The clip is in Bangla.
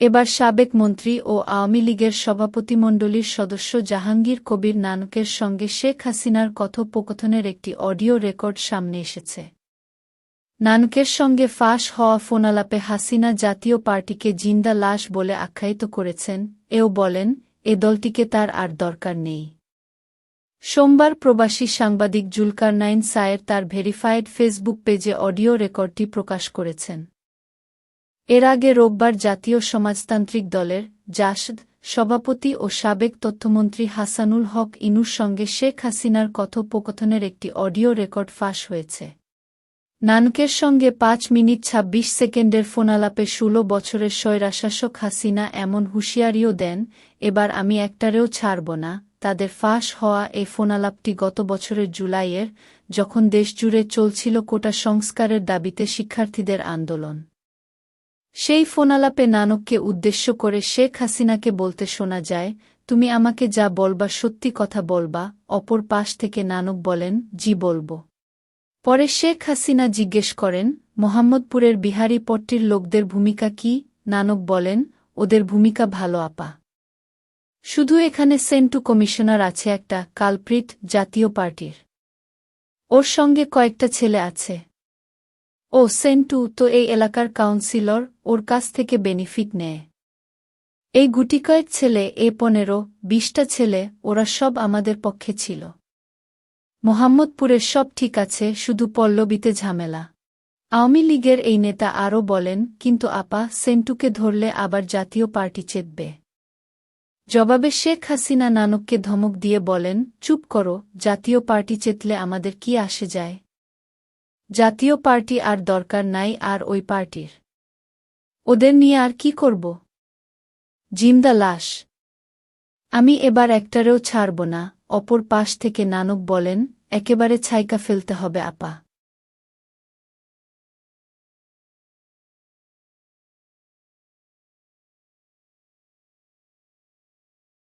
এবার সাবেক মন্ত্রী ও আওয়ামী লীগের সভাপতিমণ্ডলীর সদস্য জাহাঙ্গীর কবির নানকের সঙ্গে শেখ হাসিনার কথোপকথনের একটি অডিও রেকর্ড সামনে এসেছে। নানকের সঙ্গে ফাঁস হওয়া ফোনালাপে হাসিনা জাতীয় পার্টিকে জিন্দা লাশ বলে আখ্যায়িত করেছেন, এও বলেন, এ দলটিকে তার আর দরকার নেই। সোমবার প্রবাসী সাংবাদিক জুলকারনাইন সায়ের তার ভেরিফায়েড ফেসবুক পেজে অডিও রেকর্ডটি প্রকাশ করেছেন। এর আগে রোববার জাতীয় সমাজতান্ত্রিক দলের জাসদ, সভাপতি ও সাবেক তথ্যমন্ত্রী হাসানুল হক ইনুর সঙ্গে শেখ হাসিনার কথোপকথনের একটি অডিও রেকর্ড ফাঁস হয়েছে। নানকের সঙ্গে পাঁচ মিনিট ২৬ সেকেন্ডের ফোনালাপে ষোলো বছরের স্বৈরাশাসক হাসিনা এমন হুঁশিয়ারিও দেন, এবার আমি একটারেও ছাড়ব না। তাদের ফাঁস হওয়া এই ফোনালাপটি গত বছরের জুলাইয়ের, যখন দেশজুড়ে চলছিল কোটা সংস্কারের দাবিতে শিক্ষার্থীদের আন্দোলন। সেই ফোনালাপে নানককে উদ্দেশ্য করে শেখ হাসিনাকে বলতে শোনা যায়, তুমি আমাকে যা বলবা সত্যি কথা বলবা, অপর পাশ থেকে নানক বলেন, জি বলব। পরে শেখ হাসিনা জিজ্ঞেস করেন, মোহাম্মদপুরের বিহারি পট্টির লোকদের ভূমিকা কি? নানক বলেন, ওদের ভূমিকা ভালো, আপা। শুধু এখানে সেন্টু কমিশনার আছে একটা, কালপ্রিট জাতীয় পার্টির। ওর সঙ্গে কয়েকটা ছেলে আছে। ও সেন্টু তো এই এলাকার কাউন্সিলর, ওর কাছ থেকে বেনিফিট নেয়। এই গুটিকয়েক ছেলে, এ পনেরো, বিশটা ছেলে, ওরা সব আমাদের পক্ষে ছিল। মোহাম্মদপুরের সব ঠিক আছে, শুধু পল্লবীতে ঝামেলা। আওয়ামী লীগের এই নেতা আরও বলেন, কিন্তু আপা, সেন্টুকে ধরলে আবার জাতীয় পার্টি চেতবে। জবাবে শেখ হাসিনা নানককে ধমক দিয়ে বলেন, চুপ করো, জাতীয় পার্টি চেতলে আমাদের কি আসে যায়? জাতীয় পার্টি আর দরকার নাই আর ওই পার্টির। ওদের নিয়ে আর কি করব? জিন্দা লাশ। আমি এবার একটারেও ছাড়ব না, অপর পাশ থেকে নানক বলেন, একেবারে ছাইকা ফেলতে হবে, আপা।